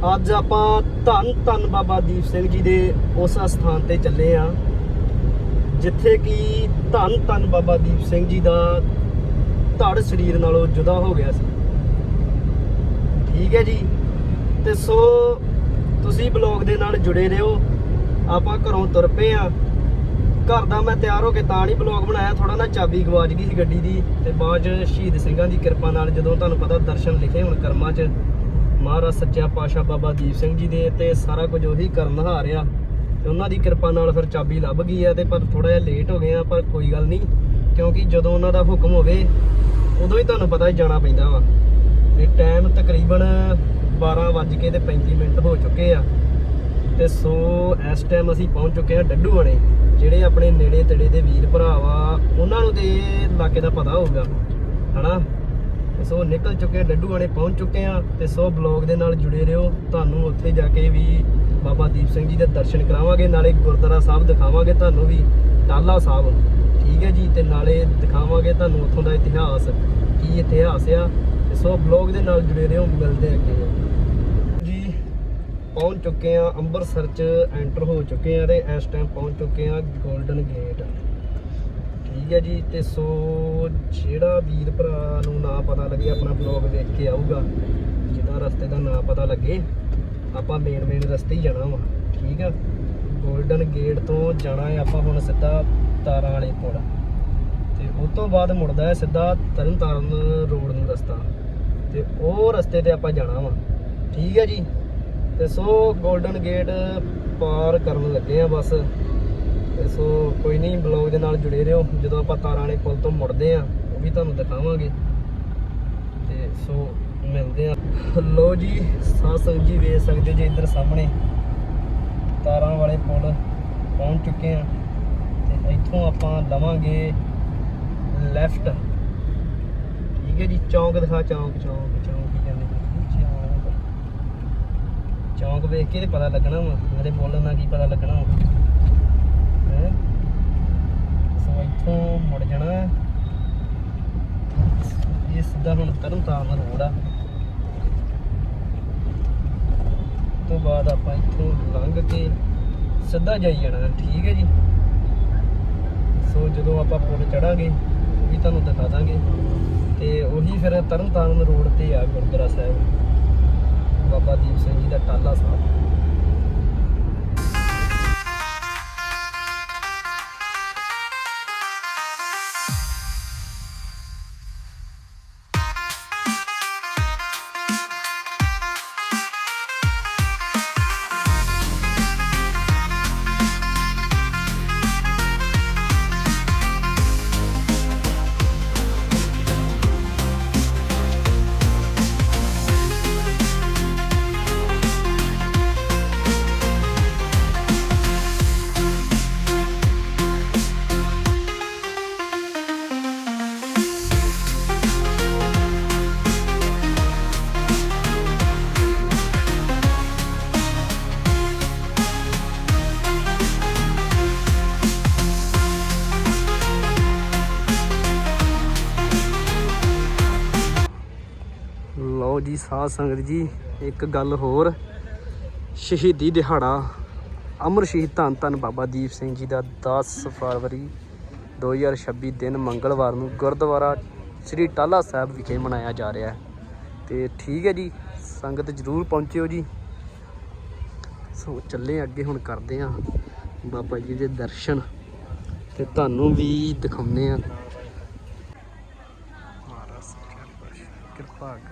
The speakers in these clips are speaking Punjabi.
ਅੱਜ ਆਪਾਂ ਧੰਨ ਧੰਨ ਬਾਬਾ ਦੀਪ ਸਿੰਘ ਜੀ ਦੇ ਉਸ ਸਥਾਨ ਤੇ ਚੱਲੇ ਆ, ਜਿੱਥੇ ਕਿ ਧੰਨ ਧੰਨ ਬਾਬਾ ਦੀਪ ਸਿੰਘ ਜੀ ਦਾ ਧੜ ਸਰੀਰ ਨਾਲੋਂ ਜੁਦਾ ਹੋ ਗਿਆ ਸੀ। ਠੀਕ ਹੈ ਜੀ? ਤੇ ਸੋ ਤੁਸੀਂ ਬਲੌਗ ਦੇ ਨਾਲ ਜੁੜੇ ਰਹੋ, ਆਪਾਂ ਘਰੋਂ ਤੁਰ ਪਏ ਆ। ਘਰ ਦਾ ਮੈਂ ਤਿਆਰ ਹੋ ਕੇ ਤਾਂ ਨਹੀਂ ਬਲੌਗ ਬਣਾਇਆ ਥੋੜਾ ਨਾ ਚਾਬੀ ਗਵਾਚ ਗਈ ਸੀ ਗੱਡੀ ਦੀ, ਤੇ ਬਾਅਦ ਚ ਸ਼ਹੀਦ ਸਿੰਘਾਂ ਦੀ ਕਿਰਪਾ ਨਾਲ ਜਦੋਂ ਤੁਹਾਨੂੰ ਪਤਾ ਦਰਸ਼ਨ ਲਿਖੇ ਹੁਣ ਕਰਮਾਂ 'ਚ ਮਹਾਰਾਜ ਸੱਚਾ ਪਾਤਸ਼ਾਹ ਬਾਬਾ ਦੀਪ ਸਿੰਘ ਜੀ ਦੇ ਤੇ ਸਾਰਾ ਕੁਝ ਉਹੀ ਕਰਨ ਹਾਰਿਆ ਤੇ ਉਹਨਾਂ ਦੀ ਕਿਰਪਾ ਨਾਲ ਫਿਰ ਚਾਬੀ ਲੱਭ ਗਈ ਆ ਤੇ ਪਰ ਥੋੜਾ ਜਿਹਾ ਲੇਟ ਹੋ ਗਏ ਆ, ਪਰ ਕੋਈ ਗੱਲ ਨਹੀਂ, ਕਿਉਂਕਿ ਜਦੋਂ ਉਹਨਾਂ ਦਾ ਹੁਕਮ ਹੋਵੇ, ਉਦੋਂ ਹੀ ਤੁਹਾਨੂੰ ਪਤਾ ਹੀ ਜਾਣਾ ਪੈਂਦਾ ਵਾ। ਤੇ ਟਾਈਮ ਤਕਰੀਬਨ 12 ਵੱਜ ਕੇ ਤੇ 35 ਮਿੰਟ ਹੋ ਚੁੱਕੇ ਆ। ਤੇ ਸੋ ਇਸ ਟਾਈਮ ਅਸੀਂ ਪਹੁੰਚ ਚੁੱਕੇ ਆ ਡੱਡੂ ਵਾਲੇ ਜਿਹੜੇ ਆਪਣੇ ਨੇੜੇ ਤੇੜੇ ਦੇ ਵੀਰ ਭਰਾ ਵਾ, ਉਹਨਾਂ ਨੂੰ ਤੇ ਇਹ ਇਲਾਕੇ ਦਾ ਪਤਾ ਹੋਊਗਾ, ਹਨਾ? ਤੇ ਸੋ ਨਿਕਲ ਚੁੱਕੇ ਆ, ਡੱਡੂ ਪਹੁੰਚ ਚੁੱਕੇ ਆ ਤੇ ਸੋ ਬਲੌਗ ਦੇ ਨਾਲ ਜੁੜੇ ਰਹੋ। ਤੁਹਾਨੂੰ ਉੱਥੇ ਜਾ ਕੇ ਵੀ ਬਾਬਾ ਦੀਪ ਸਿੰਘ ਜੀ ਦੇ ਦਰਸ਼ਨ ਕਰਾਵਾਂਗੇ ਨਾਲੇ ਗੁਰਦੁਆਰਾ ਸਾਹਿਬ ਦਿਖਾਵਾਂਗੇ ਤੁਹਾਨੂੰ ਵੀ ਟਾਲਾ ਸਾਹਿਬ। ਠੀਕ ਹੈ ਜੀ ਤੇ ਨਾਲੇ ਦਿਖਾਵਾਂਗੇ ਤੁਹਾਨੂੰ ਉੱਥੋਂ ਦਾ ਇਤਿਹਾਸ ਕੀ ਇਤਿਹਾਸ ਆ। ਤੇ ਸੋ ਬਲੌਗ ਦੇ ਨਾਲ ਜੁੜੇ ਰਹੋ ਮਿਲਦੇ ਅੱਗੇ। ਜੀ ਪਹੁੰਚ ਚੁੱਕੇ ਆ ਅੰਮ੍ਰਿਤਸਰ ਚ ਐਂਟਰ ਹੋ ਚੁੱਕੇ ਆ ਤੇ ਇਸ ਟਾਈਮ ਪਹੁੰਚ ਚੁੱਕੇ ਆ 골ਡਨ ਗੇਟ ਠੀਕ ਹੈ ਜੀ, ਤੇ ਸੋ ਜਿਹੜਾ ਵੀਰ ਭਰਾ ਨੂੰ ਨਾ ਪਤਾ ਲੱਗੇ, ਆਪਣਾ ਬਲੌਗ ਦੇਖ ਕੇ ਆਊਗਾ, ਜਿਹਦਾ ਰਸਤੇ ਦਾ ਨਾ ਪਤਾ ਲੱਗੇ, ਆਪਾਂ ਮੇਨ ਮੇਨ ਰਸਤੇ ਹੀ ਜਾਣਾ ਵਾ, ਠੀਕ ਆ? 골ਡਨ ਗੇਟ ਤੋਂ ਜਾਣਾ ਹੈ ਆਪਾਂ ਹੁਣ ਸਿੱਧਾ ਤਾਰਾਂ ਵਾਲੇ ਪੁਲ ਤੇ ਉਸ ਤੋਂ ਬਾਅਦ ਮੁੜਦਾ ਹੈ ਸਿੱਧਾ ਤਰਨਤਾਰਨ ਰੋਡ ਨੂੰ ਰਸਤਾ। ਤੇ ਉਹ ਰਸਤੇ ਤੇ ਆਪਾਂ ਜਾਣਾ ਵਾ, ਠੀਕ ਹੈ ਜੀ? ਤੇ ਸੋ 골ਡਨ ਗੇਟ ਪਾਰ ਕਰਨ ਲੱਗੇ ਆ ਬਸ। ਤੇ ਸੋ ਕੋਈ ਨਹੀਂ ਬਲੌਗ ਦੇ ਨਾਲ ਜੁੜੇ ਰਹੋ। ਜਦੋਂ ਆਪਾਂ ਤਾਰਾਂ ਵਾਲੇ ਪੁਲ ਤੋਂ ਮੁੜਦੇ ਆ ਉਹ ਵੀ ਤੁਹਾਨੂੰ ਦਿਖਾਵਾਂਗੇ। ਤੇ ਸੋ ਮਿਲਦੇ ਆ ਲੋ ਜੀ, ਸਾਧ ਸੰਗਤ ਜੀ ਵੇਖ ਸਕਦੇ ਜੇ ਇੱਧਰ ਸਾਹਮਣੇ ਤਾਰਾਂ ਵਾਲੇ ਪੁਲ ਪਹੁੰਚ ਚੁੱਕੇ ਆ ਤੇ ਇੱਥੋਂ ਆਪਾਂ ਲਵਾਂਗੇ ਲੈਫਟ ਠੀਕ ਹੈ ਜੀ, ਚੌਂਕ ਦਿਖਾ, ਚੌਂਕ ਚੌਂਕ ਚੌਂਕ ਕੀ ਕਹਿੰਦੇ ਚੌਂਕ ਵੇਖ ਕੇ ਤੇ ਪਤਾ ਲੱਗਣਾ ਵਾ ਮੇਰੇ ਬੋਲਣ ਨਾਲ ਕੀ ਪਤਾ ਲੱਗਣਾ ਵਾ। ਸੋ ਇੱਥੋਂ ਮੁੜ ਜਾਣਾ ਇਹ ਸਿੱਧਾ ਹੁਣ ਤਰਨਤਾਰਨ ਰੋਡ ਆ। ਤੋਂ ਬਾਅਦ ਆਪਾਂ ਇੱਥੋਂ ਲੰਘ ਕੇ ਸਿੱਧਾ ਜਾਈ ਜਾਣਾ ਠੀਕ ਹੈ ਜੀ। ਸੋ ਜਦੋਂ ਆਪਾਂ ਪੁਲ ਚੜਾਂਗੇ, ਉਹ ਵੀ ਤੁਹਾਨੂੰ ਦਿਖਾ ਦਾਂਗੇ। ਤੇ ਉਹੀ ਫਿਰ ਤਰਨਤਾਰਨ ਰੋਡ ਤੇ ਆ ਗੁਰਦੁਆਰਾ ਸਾਹਿਬ। ਲਓ ਜੀ, ਸਾਧ ਸੰਗਤ ਜੀ, ਇੱਕ ਗੱਲ ਹੋਰ। ਸ਼ਹੀਦੀ ਦਿਹਾੜਾ, ਅਮਰ ਸ਼ਹੀਦ ਧੰਨ ਧੰਨ ਬਾਬਾ ਦੀਪ ਸਿੰਘ ਜੀ ਦਾ 10 ਫਰਵਰੀ 2026 ਦਿਨ ਮੰਗਲਵਾਰ ਨੂੰ ਗੁਰਦੁਆਰਾ ਸ੍ਰੀ ਟਾਲਾ ਸਾਹਿਬ ਵਿਖੇ ਮਨਾਇਆ ਜਾ ਰਿਹਾ ਹੈ। ਤੇ ਠੀਕ ਹੈ ਜੀ, ਸੰਗਤ ਜਰੂਰ ਪਹੁੰਚਿਓ ਜੀ। ਸੋ ਚੱਲੇ ਅੱਗੇ ਹੁਣ ਕਰਦੇ ਆ ਬਾਬਾ ਜੀ ਦੇ ਦਰਸ਼ਨ। ਤੇ ਤੁਹਾਨੂੰ ਵੀ ਦਿਖਾਉਂਦੇ ਆ ਮਹਾਰਾਜ ਸੱਚਾ ਪਾਤਸ਼ਾਹ ਕਿਰਪਾ ਕਰਿਓ ਬਾਬਾ ਦੀਪ ਸਿੰਘ ਜੀ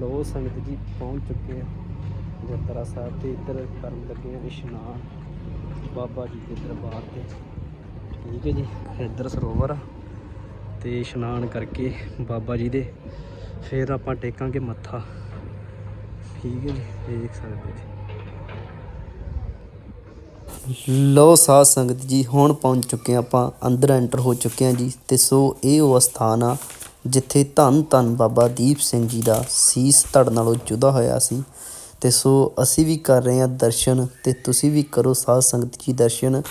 ਲੋ ਸੰਗਤ ਜੀ, ਪਹੁੰਚ ਚੁੱਕੇ ਆ। ਗੁਰਦੁਆਰਾ ਸਾਹਿਬ ਤੇ ਇੱਧਰ ਕਰਨ ਲੱਗੇ ਆ ਇਸ਼ਨਾਨ। ਬਾਬਾ ਜੀ ਦੇ ਦਰਬਾਰ ਤੇ। ਠੀਕ ਹੈ ਜੀ, ਇੱਧਰ ਸਰੋਵਰ ਆ। ਤੇ ਇਸ਼ਨਾਨ ਕਰਕੇ ਬਾਬਾ ਜੀ ਦੇ। ਫਿਰ ਆਪਾਂ ਟੇਕਾਂਗੇ ਮੱਥਾ। ਠੀਕ ਹੈ ਜੀ, ਦੇਖ ਸਕਦੇ ਜੀ। ਲੋ ਸਾਧ ਸੰਗਤ ਜੀ, ਹੁਣ ਪਹੁੰਚ ਚੁੱਕੇ ਹਾਂ ਆਪਾਂ, ਅੰਦਰ ਐਂਟਰ ਹੋ ਚੁੱਕੇ ਹਾਂ ਜੀ। ਤੇ ਸੋ ਇਹ ਉਹ ਸਥਾਨ ਆ, ਜਿੱਥੇ ਧੰਨ ਧੰਨ ਬਾਬਾ ਦੀਪ ਸਿੰਘ ਜੀ ਦਾ ਸੀਸ ਧੜ ਨਾਲੋਂ ਜੁਦਾ ਹੋਇਆ ਸੀ। ਤੇ ਸੋ ਅਸੀਂ ਵੀ ਕਰ ਰਹੇ ਹਾਂ ਦਰਸ਼ਨ, ਤੇ ਤੁਸੀਂ ਵੀ ਕਰੋ ਸਾਧ ਸੰਗਤ ਜੀ ਦਰਸ਼ਨ।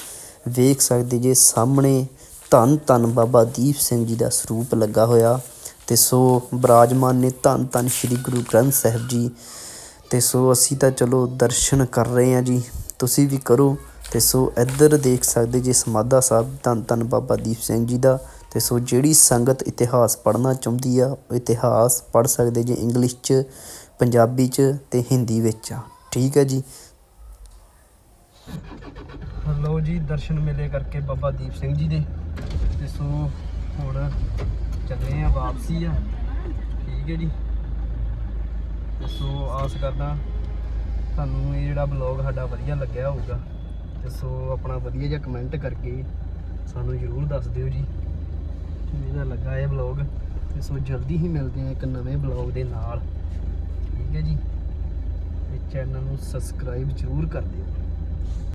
ਵੇਖ ਸਕਦੇ ਜੇ ਸਾਹਮਣੇ ਧੰਨ ਧੰਨ ਬਾਬਾ ਦੀਪ ਸਿੰਘ ਜੀ ਦਾ ਸਰੂਪ ਲੱਗਾ ਹੋਇਆ। ਤੇ ਤੇ ਸੋ ਬਰਾਜਮਾਨ ਨੇ ਧੰਨ ਧੰਨ ਸ਼੍ਰੀ ਗੁਰੂ ਗ੍ਰੰਥ ਸਾਹਿਬ ਜੀ। ਤੇ ਸੋ ਅਸੀਂ ਤਾਂ ਚਲੋ ਦਰਸ਼ਨ ਕਰ ਰਹੇ ਹਾਂ ਜੀ। ਤੁਸੀਂ ਵੀ ਕਰੋ ਤੇ ਸੋ ਇੱਧਰ ਦੇਖ ਸਕਦੇ ਜੇ ਸਮਾਧਾ ਸਾਹਿਬ ਧੰਨ ਧੰਨ ਬਾਬਾ ਦੀਪ ਸਿੰਘ ਜੀ ਦਾ, ਤੇ ਸੋ ਜਿਹੜੀ ਸੰਗਤ ਇਤਿਹਾਸ ਪੜ੍ਹਨਾ ਚਾਹੁੰਦੀ ਆ, ਉਹ ਇਤਿਹਾਸ ਪੜ੍ਹ ਸਕਦੇ ਜੇ ਇੰਗਲਿਸ਼ 'ਚ, ਪੰਜਾਬੀ 'ਚ ਤੇ ਹਿੰਦੀ ਵਿੱਚ ਆ। ਠੀਕ ਹੈ ਜੀ। ਲਓ ਜੀ, ਦਰਸ਼ਨ ਮੇਲੇ ਕਰਕੇ ਬਾਬਾ ਦੀਪ ਸਿੰਘ ਜੀ ਦੇ। ਤੇ ਸੋ ਹੁਣ ਚੱਲੇ ਆ ਵਾਪਸੀ ਆ। ਠੀਕ ਹੈ ਜੀ। ਤੇ ਸੋ ਆਸ ਕਰਦਾ ਤੁਹਾਨੂੰ ਇਹ ਜਿਹੜਾ ਬਲੌਗ ਸਾਡਾ ਵਧੀਆ ਲੱਗਿਆ ਹੋਊਗਾ। ਤੇ ਸੋ ਆਪਣਾ ਵਧੀਆ ਜਿਹਾ ਕਮੈਂਟ ਕਰਕੇ ਸਾਨੂੰ ਜ਼ਰੂਰ ਦੱਸ ਦਿਓ ਜੀ। ਕਿਵੇਂ ਦਾ ਲੱਗਾ ਇਹ ਬਲੌਗ ਤੇ ਸੋ ਜਲਦੀ ਹੀ ਮਿਲਦੇ ਆ ਇੱਕ ਨਵੇਂ ਬਲੌਗ ਦੇ ਨਾਲ। ਠੀਕ ਹੈ ਜੀ। ਤੇ ਚੈਨਲ ਨੂੰ ਸਬਸਕ੍ਰਾਈਬ ਜ਼ਰੂਰ ਕਰ ਦਿਓ।